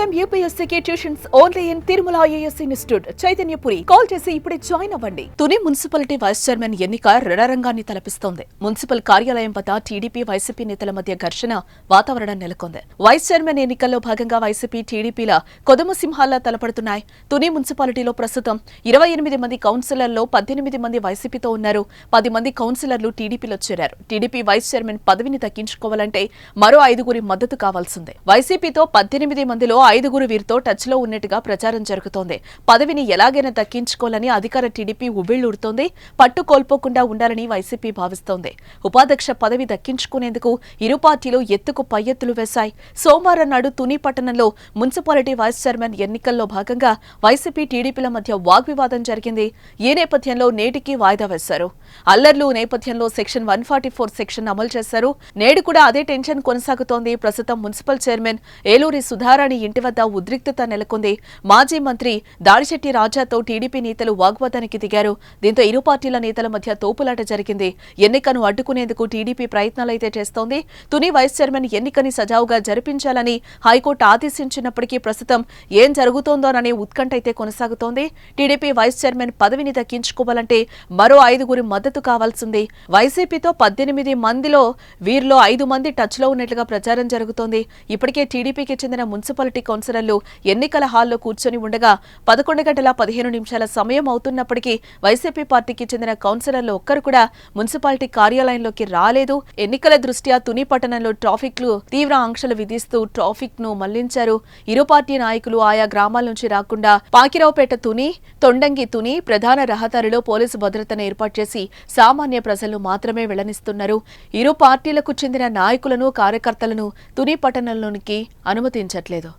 Time యూపీఎస్సీకి tuitions only in Tirumala IAS institute Chaitanyapuri call చేసి ఇప్పుడే join అవ్వండి. Tuni municipality vice chairman ఎన్నిక రణరంగాన్ని తలపిస్తోంది. Municipal కార్యాలయం వద్ద టీడీపీ వైసీపీ నేతల మధ్య ఘర్షణ వాతావరణం నెలకొంది. వైస్ చైర్మన్ ఎన్నికల్లో భాగంగా వైసీపీ టీడీపీల కొదమ సింహాల్లా తలపడుతున్నాయి. తుని మున్సిపాలిటీలో ప్రస్తుతం ఇరవై ఎనిమిది మంది కౌన్సిలర్లో పద్దెనిమిది మంది వైసీపీతో ఉన్నారు. పది మంది కౌన్సిలర్లు టీడీపీలో చేరారు. టీడీపీ వైస్ చైర్మన్ పదవిని దక్కించుకోవాలంటే మరో ఐదుగురి మద్దతు కావాల్సిందే. వైసీపీతో పద్దెనిమిది మందిలో ఐదుగురు వీరితో టచ్లో ఉన్నట్టుగా ప్రచారం జరుగుతోంది. పదవిని ఎలాగైనా దక్కించుకోవాలని అధికార టీడీపీ ఉవ్విళ్ళూరుతోంది పట్టు కోల్పోకుండా ఉండాలని వైసీపీ భావిస్తోంది. ఉపాధ్యక్ష పదవి దక్కించుకునేందుకు ఇరు పార్టీలు ఎత్తుకు పై ఎత్తులు వేశాయి. సోమవారం నాడు తుని పట్టణంలో మున్సిపాలిటీ వైస్ చైర్మన్ ఎన్నికల్లో భాగంగా వైసీపీ టీడీపీల మధ్య వాగ్వివాదం జరిగింది. ఈ నేపథ్యంలో నేటికి వాయిదా వేశారు. అల్లర్లు నేపథ్యంలో section one forty four section అమలు చేశారు. నేడు కూడా అదే టెన్షన్ కొనసాగుతోంది. ప్రస్తుతం మున్సిపల్ చైర్మన్ ఏలూరి సుధారాణి ఇంటి వద్ద ఉద్రిక్తత నెలకొంది. మాజీ మంత్రి దాడిశెట్టి రాజాతో టీడీపీ నేతలు వాగ్వాదానికి దిగారు. దీంతో ఇరు పార్టీల నేతల మధ్య తోపులాట జరిగింది. ఎన్నికను అడ్డుకునేందుకు టీడీపీ ప్రయత్నాలైతే చేస్తోంది. తుని వైస్ చైర్మన్ ఎన్నికని సజావుగా జరిపించాలని హైకోర్టు ఆదేశించినప్పటికీ ప్రస్తుతం ఏం జరుగుతోందోననే ఉత్కంఠ అయితే కొనసాగుతోంది. టీడీపీ వైస్ చైర్మన్ పదవిని దక్కించుకోవాలంటే మరో ఐదుగురి మద్దతు కావాల్సింది. వైసీపీతో పద్దెనిమిది మందిలో వీరిలో ఐదు మంది టచ్లో ఉన్నట్లుగా ప్రచారం జరుగుతోంది. ఇప్పటికే టీడీపీకి చెందిన మున్సిపాలిటీ కౌన్సిలర్లు ఎన్నికల హాల్లో కూర్చొని ఉండగా పదకొండు గంటల పదిహేను నిమిషాల సమయం అవుతున్నప్పటికీ వైసీపీ పార్టీకి చెందిన కౌన్సిలర్లు ఒక్కరు కూడా మున్సిపాలిటీ కార్యాలయంలోకి రాలేదు. ఎన్నికల దృష్ట్యా తుని పట్టణంలో ట్రాఫిక్లు తీవ్ర ఆంక్షలు విధిస్తూ ట్రాఫిక్ను మళ్ళించారు. ఇరు పార్టీ నాయకులు ఆయా గ్రామాల నుంచి రాకుండా పాకిరావుపేట తుని తొండంగి తుని ప్రధాన రహదారిలో పోలీసు భద్రతను ఏర్పాటు చేసి సామాన్య ప్రజలు మాత్రమే వెళ్ళనిస్తున్నారు. ఇరు పార్టీలకు చెందిన నాయకులను కార్యకర్తలను తుని పట్టణంలోనికి అనుమతించట్లేదు.